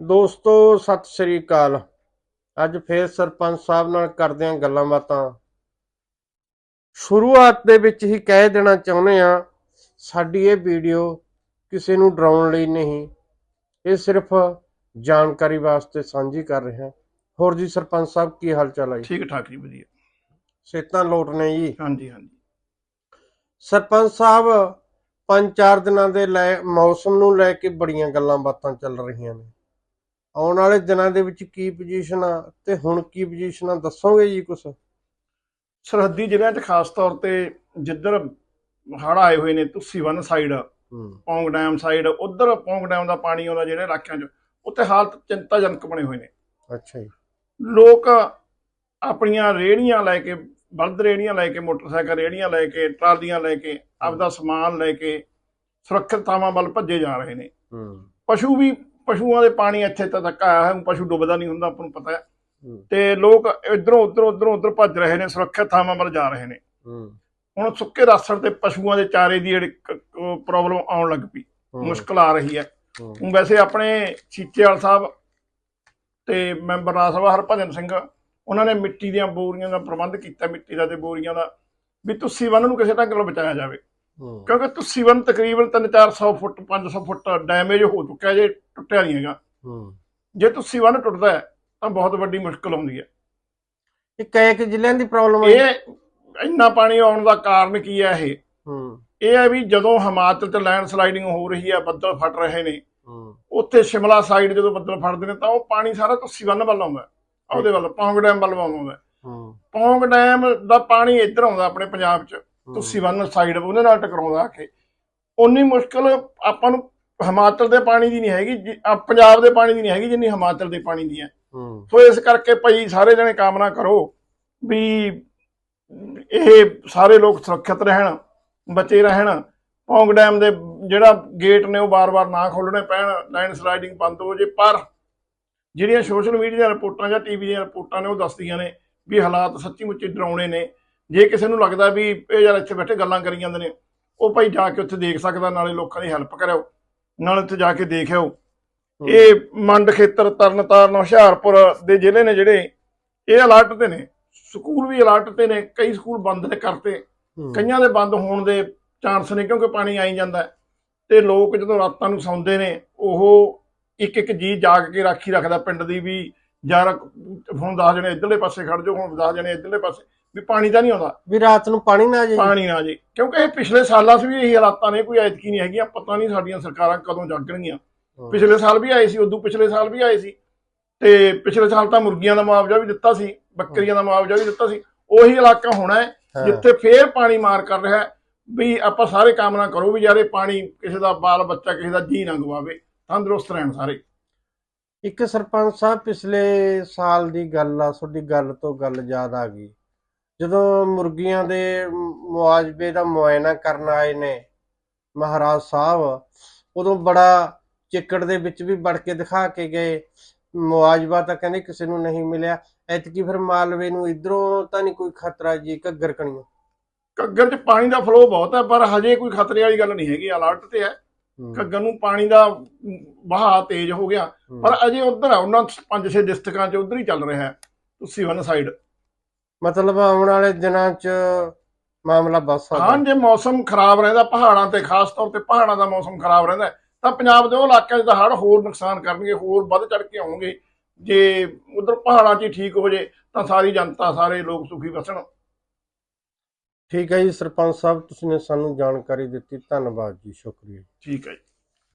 ਦੋਸਤੋ ਸਤਿ ਸ੍ਰੀ ਅਕਾਲ। ਅੱਜ ਫੇਰ ਸਰਪੰਚ ਸਾਹਿਬ ਨਾਲ ਕਰਦੇ ਆਂ ਗੱਲਾਂ ਬਾਤਾਂ। ਸ਼ੁਰੂਆਤ ਦੇ ਵਿੱਚ ਹੀ ਕਹਿ ਦੇਣਾ ਚਾਹੁੰਦੇ ਆ ਸਾਡੀ ਇਹ ਵੀਡੀਓ ਕਿਸੇ ਨੂੰ ਡਰਾਉਣ ਲਈ ਨਹੀਂ। ਇਹ ਸਿਰਫ ਜਾਣਕਾਰੀ ਵਾਸਤੇ ਸਾਂਝੀ ਕਰ ਰਹੇ ਹਾਂ। ਹੋਰ ਜੀ ਸਰਪੰਚ ਸਾਹਿਬ ਕੀ ਹਾਲ ਚਾਲ ਹੈ ਠੀਕ ਠਾਕ ਜੀ ਵਧੀਆ। ਸਿਹਤਾਂ ਲੋਟ ਨੇ ਜੀ? ਹਾਂਜੀ ਹਾਂਜੀ। ਸਰਪੰਚ ਸਾਹਿਬ ਪੰਜ ਚਾਰ ਦਿਨਾਂ ਦੇ ਲੈ ਮੌਸਮ ਨੂੰ ਲੈ ਕੇ ਬੜੀਆਂ ਗੱਲਾਂ ਬਾਤਾਂ ਚੱਲ ਰਹੀਆਂ ਨੇ। ਆਉਣ ਵਾਲੇ ਦਿਨਾਂ ਦੇ ਵਿੱਚ ਕੀ ਪੋਜੀਸ਼ਨ ਆ ਤੇ ਹੁਣ ਕੀ ਪੋਜੀਸ਼ਨ ਆ ਦੱਸੋਗੇ ਜੀ ਕੁਛ? ਸਰਹੱਦੀ ਜ਼ਿਲ੍ਹਿਆਂ 'ਚ ਖਾਸ ਤੌਰ ਤੇ ਜਿੱਧਰ ਹੜ੍ਹ ਆਏ ਹੋਏ ਨੇ ਤੁਸੀਂ one side Pong dam side ਉਧਰ ਪੌਂਗ ਡੈਮ ਦਾ ਪਾਣੀ ਆਉਂਦਾ ਜਿਹੜੇ ਇਲਾਕਿਆਂ 'ਚ ਉੱਥੇ ਹਾਲਤ ਚਿੰਤਾਜਨਕ ਬਣੇ ਹੋਏ ਨੇ। ਅੱਛਾ ਜੀ। ਲੋਕ ਆਪਣੀਆਂ ਰੇੜੀਆਂ ਲੈ ਕੇ ਬਲਦ ਰੇੜੀਆਂ ਲੈ ਕੇ ਮੋਟਰਸਾਈਕਲ ਰੇੜੀਆਂ ਲੈ ਕੇ ਟਰਾਲੀਆਂ ਲੈ ਕੇ ਆਪਦਾ ਸਮਾਨ ਲੈ ਕੇ ਸੁਰੱਖਿਅਤ ਥਾਵਾਂ ਵੱਲ ਭੱਜੇ ਜਾ ਰਹੇ ਨੇ। ਹੂੰ। ਪਸ਼ੂ ਵੀ ਪਸ਼ੂਆਂ ਦੇ ਪਾਣੀ ਇੱਥੇ ਤਾਂ ਤੱਕ ਆਇਆ ਹੈ ਪਸ਼ੂ ਡੁੱਬਦਾ ਨਹੀਂ ਹੁੰਦਾ ਆਪਾਂ ਨੂੰ ਪਤਾ ਹੈ। ਤੇ ਲੋਕ ਇਧਰੋਂ ਉਧਰੋਂ ਉਧਰੋਂ ਉਧਰ ਭੱਜ ਰਹੇ ਨੇ ਸੁਰੱਖਿਅਤ ਥਾਵਾਂ ਵੱਲ ਜਾ ਰਹੇ ਨੇ। ਹੁਣ ਸੁੱਕੇ ਰਾਸਣ ਤੇ ਪਸ਼ੂਆਂ ਦੇ ਚਾਰੇ ਦੀ ਜਿਹੜੀ ਪ੍ਰੋਬਲਮ ਆਉਣ ਲੱਗ ਪਈ। ਮੁਸ਼ਕਲ ਆ ਰਹੀ ਹੈ। ਹੁਣ ਵੈਸੇ ਆਪਣੇ ਸੀਚੇਵਾਲ ਸਾਹਿਬ ਤੇ ਮੈਂਬਰ ਰਾਜ ਸਭਾ ਹਰਭਜਨ ਸਿੰਘ ਉਹਨਾਂ ਨੇ ਮਿੱਟੀ ਦੀਆਂ ਬੋਰੀਆਂ ਦਾ ਪ੍ਰਬੰਧ ਕੀਤਾ ਮਿੱਟੀ ਦਾ ਤੇ ਬੋਰੀਆਂ ਦਾ ਵੀ ਤੁਸੀਂ ਵਨ ਨੂੰ ਕਿਸੇ ਢੰਗ ਨਾਲ ਬਚਾਇਆ ਜਾਵੇ। ਕਿਉਂਕਿ ਤੁਸੀਂ ਵਨ ਤਕਰੀਬਨ 3-400 ਫੁੱਟ 500 ਫੁੱਟ ਡੈਮੇਜ ਹੋ ਚੁੱਕਿਆ ਜੇ ਟੁੱਟਿਆ ਨਹੀਂ ਹੈਗਾ। ਜੇ ਤੁਸੀਂ ਵਨ ਟੁੱਟਦਾ ਹੈ ਤਾਂ ਬਹੁਤ ਵੱਡੀ ਮੁਸ਼ਕਲ ਆਉਂਦੀ ਹੈ। ਇਹ ਕਈ ਕਿ ਜ਼ਿਲ੍ਹਿਆਂ ਦੀ ਪ੍ਰੋਬਲਮ ਹੈ। ਇਹ ਇੰਨਾ ਪਾਣੀ ਆਉਣ ਦਾ ਕਾਰਨ ਕੀ ਹੈ ਇਹ? ਇਹ ਹੈ ਵੀ ਜਦੋਂ ਹਿਮਾਚਲ 'ਚ ਲੈਂਡ ਸਲਾਈਡਿੰਗ ਹੋ ਰਹੀ ਹੈ ਬੱਦਲ ਫਟ ਰਹੇ ਨੇ ਉੱਥੇ ਸ਼ਿਮਲਾ ਸਾਈਡ ਜਦੋਂ ਬੱਦਲ ਫਟਦੇ ਨੇ ਤਾਂ ਉਹ ਪਾਣੀ ਸਾਰਾ ਤੁਸੀਂ ਵੱਲ ਵੱਲ ਆਉਂਦਾ। ਉਹਦੇ ਵੱਲ ਪੌਂਗ ਡੈਮ ਵੱਲ ਆਉਂਦਾ ਪੌਂਗ ਡੈਮ ਦਾ ਪਾਣੀ ਇੱਧਰ ਆਉਂਦਾ ਆਪਣੇ ਪੰਜਾਬ 'ਚ। ਤੁਸੀਂ ਵੱਲ ਸਾਈਡ ਉਹਦੇ ਨਾਲ ਟਕਰਾਉਂਦਾ ਆ ਕੇ। ਉਨੀ ਮੁਸ਼ਕਲ ਆਪਾਂ ਨੂੰ ਹਿਮਾਚਲ ਦੇ ਪਾਣੀ ਦੀ ਨਹੀਂ ਹੈਗੀ ਪੰਜਾਬ ਦੇ ਪਾਣੀ ਦੀ ਨਹੀਂ ਹੈਗੀ ਜਿੰਨੀ ਹਿਮਾਚਲ ਦੇ ਪਾਣੀ ਦੀ ਹੈ। ਹੂੰ। ਸੋ ਇਸ ਕਰਕੇ ਭਾਈ ਸਾਰੇ ਜਣੇ ਕਾਮਨਾ ਕਰੋ ਵੀ ਇਹ ਸਾਰੇ ਲੋਕ ਸੁਰੱਖਿਅਤ ਰਹਿਣ ਬਚੇ ਰਹਿਣ। ਪੌਂਗ ਡੈਮ ਦੇ ਜਿਹੜਾ ਗੇਟ ਨੇ ਉਹ ਬਾਰ-ਬਾਰ ਨਾ ਖੋਲਣੇ ਪੈਣ ਲਾਈਨ ਸਲਾਈਡਿੰਗ ਬੰਦ ਹੋ ਜੇ। ਪਰ ਜਿਹੜੀਆਂ ਸੋਸ਼ਲ ਮੀਡੀਆ ਦੀਆਂ ਰਿਪੋਰਟਾਂ ਜਾਂ ਟੀਵੀ ਦੀਆਂ ਰਿਪੋਰਟਾਂ ਨੇ ਉਹ ਦੱਸਦੀਆਂ ਨੇ ਵੀ ਹਾਲਾਤ ਸੱਚੀ ਮੁੱਚੀ ਡਰਾਉਣੇ ਨੇ। ਜੇ ਕਿਸੇ ਨੂੰ ਲੱਗਦਾ ਵੀ ਇਹ ਯਾਰ ਇੱਥੇ ਬੈਠੇ ਗੱਲਾਂ ਕਰੀ ਜਾਂਦੇ ਨੇ ਉਹ ਭਾਈ ਜਾ ਕੇ ਉੱਥੇ ਦੇਖ ਸਕਦਾ ਨਾਲੇ ਲੋਕਾਂ ਦੀ ਹੈਲਪ ਕਰਿਓ ਨਾਲੇ ਉੱਥੇ ਜਾ ਕੇ ਦੇਖਿਓ। ਇਹ ਮੰਡ ਖੇਤਰ ਤਰਨਤਾਰਨ ਹੁਸ਼ਿਆਰਪੁਰ ਦੇ ਜ਼ਿਲ੍ਹੇ ਨੇ ਜਿਹੜੇ ਇਹ ਅਲਰਟ ਤੇ ਨੇ ਸਕੂਲ ਵੀ ਅਲਰਟ ਤੇ ਨੇ ਕਈ ਸਕੂਲ ਬੰਦ ਨੇ ਕਰਤੇ। ਕਈਆਂ ਦੇ ਬੰਦ ਹੋਣ ਦੇ ਚਾਂਸ ਨੇ ਕਿਉਂਕਿ ਪਾਣੀ ਆਈ ਜਾਂਦਾ। ਤੇ ਲੋਕ ਜਦੋਂ ਰਾਤਾਂ ਨੂੰ ਸੌਂਦੇ ਨੇ ਉਹ ਇੱਕ ਇੱਕ ਜੀ ਜਾਗ ਕੇ ਰਾਖੀ ਰੱਖਦਾ। ਪਿੰਡ ਦੀ ਵੀ ਯਾਰ ਹੁਣ 10 ਜਣੇ ਇਧਰਲੇ ਪਾਸੇ ਖੜ ਜਾਓ ਹੁਣ 10 ਜਣੇ ਇਧਰਲੇ ਪਾਸੇ। ਵੀ ਪਾਣੀ ਤਾਂ ਨਹੀਂ ਆਉਂਦਾ। ਵੀ ਰਾਤ ਨੂੰ ਪਾਣੀ ਨਾ ਆ ਪਾਣੀ ਨਾ ਜੀ ਕਿਉਂਕਿ ਇਹ ਪਿਛਲੇ ਸਾਲਾਂ 'ਚ ਵੀ ਇਹੀ ਹਾਲਾਤਾਂ ਨੇ ਕੋਈ ਐਤਕੀ ਨਹੀਂ ਹੈਗੀਆਂ ਪਤਾ ਨਹੀਂ ਸਾਡੀਆਂ ਸਰਕਾਰਾਂ ਕਦੋਂ ਜਾਗਣਗੀਆਂ। ਪਿਛਲੇ ਸਾਲ ਵੀ ਆਏ ਸੀ ਉਦੋਂ ਪਿਛਲੇ ਸਾਲ ਵੀ ਆਏ ਸੀ। ਤੇ ਪਿਛਲੇ ਸਾਲ ਤਾਂ ਮੁਰਗੀਆਂ ਦਾ ਮੁਆਵਜ਼ਾ ਵੀ ਦਿੱਤਾ ਸੀ ਬੱਕਰੀਆਂ ਦਾ ਮੁਆਵਜ਼ਾ ਵੀ ਦਿੱਤਾ ਸੀ। ਉਹੀ ਇਲਾਕਾ ਹੋਣਾ ਹੈ ਜਿੱਥੇ ਫੇਰ ਪਾਣੀ ਮਾਰ ਕਰ ਰਿਹਾ ਹੈ ਵੀ ਆਪਾਂ ਸਾਰੇ ਕਾਮਨਾ ਕਰੋ ਵੀ ਯਾਰ ਪਾਣੀ ਕਿਸੇ ਦਾ ਬਾਲ ਬੱਚਾ ਕਿਸੇ ਦਾ ਜੀ ਨਾ ਗਵਾਵੇ। ਤੰਦਰੁਸਤ ਰਹਿਣ ਸਾਰੇ। ਇੱਕ ਸਰਪੰਚ ਸਾਹਿਬ ਪਿਛਲੇ ਸਾਲ ਦੀ ਗੱਲ ਆ ਤੁਹਾਡੀ ਗੱਲ ਤੋਂ ਗੱਲ ਯਾਦ ਆ ਗਈ। ਜਦੋਂ ਮੁਰਗੀਆਂ ਦੇ ਮੁਆਵਜ਼ੇ ਦਾ ਮੁਆਇਨਾ ਕਰਨ ਆਏ ਨੇ ਮਹਾਰਾਜ ਸਾਹਿਬ ਉਦੋਂ ਬੜਾ ਚਿੱਕੜ ਦੇ ਵਿੱਚ ਵੀ ਵੜ ਕੇ ਦਿਖਾ ਕੇ ਗਏ। ਮੁਆਵਜ਼ਾ ਤਾਂ ਕਹਿੰਦੇ ਕਿਸੇ ਨੂੰ ਨਹੀਂ ਮਿਲਿਆ। ਐਤਕੀ ਫਿਰ ਮਾਲਵੇ ਨੂੰ ਇਧਰੋਂ ਤਾਂ ਨਹੀਂ ਕੋਈ ਖਤਰਾ ਜੀ ਘੱਗਰ ਕਣੀਓ। ਘੱਗਰ 'ਚ ਪਾਣੀ ਦਾ ਫਲੋ ਬਹੁਤ ਹੈ ਪਰ ਹਜੇ ਕੋਈ ਖਤਰੇ ਵਾਲੀ ਗੱਲ ਨਹੀਂ ਹੈਗੀ ਅਲਰਟ ਤੇ ਹੈ। ਘੱਗਰ ਨੂੰ ਪਾਣੀ ਦਾ ਵਹਾਅ ਤੇਜ਼ ਹੋ ਗਿਆ। ਪਰ ਅਜੇ ਉਧਰ ਆ ਉਹਨਾਂ ਪੰਜ ਛੇ ਡਿਸਟ੍ਰਿਕਾਂ 'ਚ ਉਧਰ ਹੀ ਚੱਲ ਰਿਹਾ ਹੈ ਤੁਸੀਂ ਵਨ ਸਾਈਡ ਮਤਲਬ ਆਉਣ ਵਾਲੇ ਦਿਨਾਂ 'ਚ ਮਾਮਲਾ ਬਸ ਹਾਂ ਸਕਦਾ ਜੇ ਮੌਸਮ ਖਰਾਬ ਰਹਿੰਦਾ ਪਹਾੜਾਂ ਤੇ ਖਾਸ ਤੌਰ ਤੇ ਪਹਾੜਾਂ ਦਾ ਮੌਸਮ ਖਰਾਬ ਰਹਿੰਦਾ ਹੈ, ਤਾਂ ਪੰਜਾਬ ਦੇ ਉਹ ਇਲਾਕਿਆਂ 'ਚ ਤਾਂ ਹੜ੍ਹ ਹੋਰ ਨੁਕਸਾਨ ਕਰਨਗੇ ਹੋਰ ਵੱਧ ਚੜ ਕੇ ਆਉਣਗੇ। ਜੇ ਉਧਰ ਪਹਾੜਾਂ 'ਚ ਹੀ ਠੀਕ ਹੋ ਜੇ ਤਾਂ ਸਾਰੀ ਜਨਤਾ ਸਾਰੇ ਲੋਕ ਸੁਖੀ ਵਸਣ ਠੀਕ ਹੈ ਜੀ ਸਰਪੰਚ ਸਾਹਿਬ ਤੁਸੀਂ ਨੇ ਸਾਨੂੰ ਜਾਣਕਾਰੀ ਦਿੱਤੀ। ਧੰਨਵਾਦ ਜੀ ਸ਼ੁਕਰੀਆ। ਠੀਕ ਹੈ ਜੀ।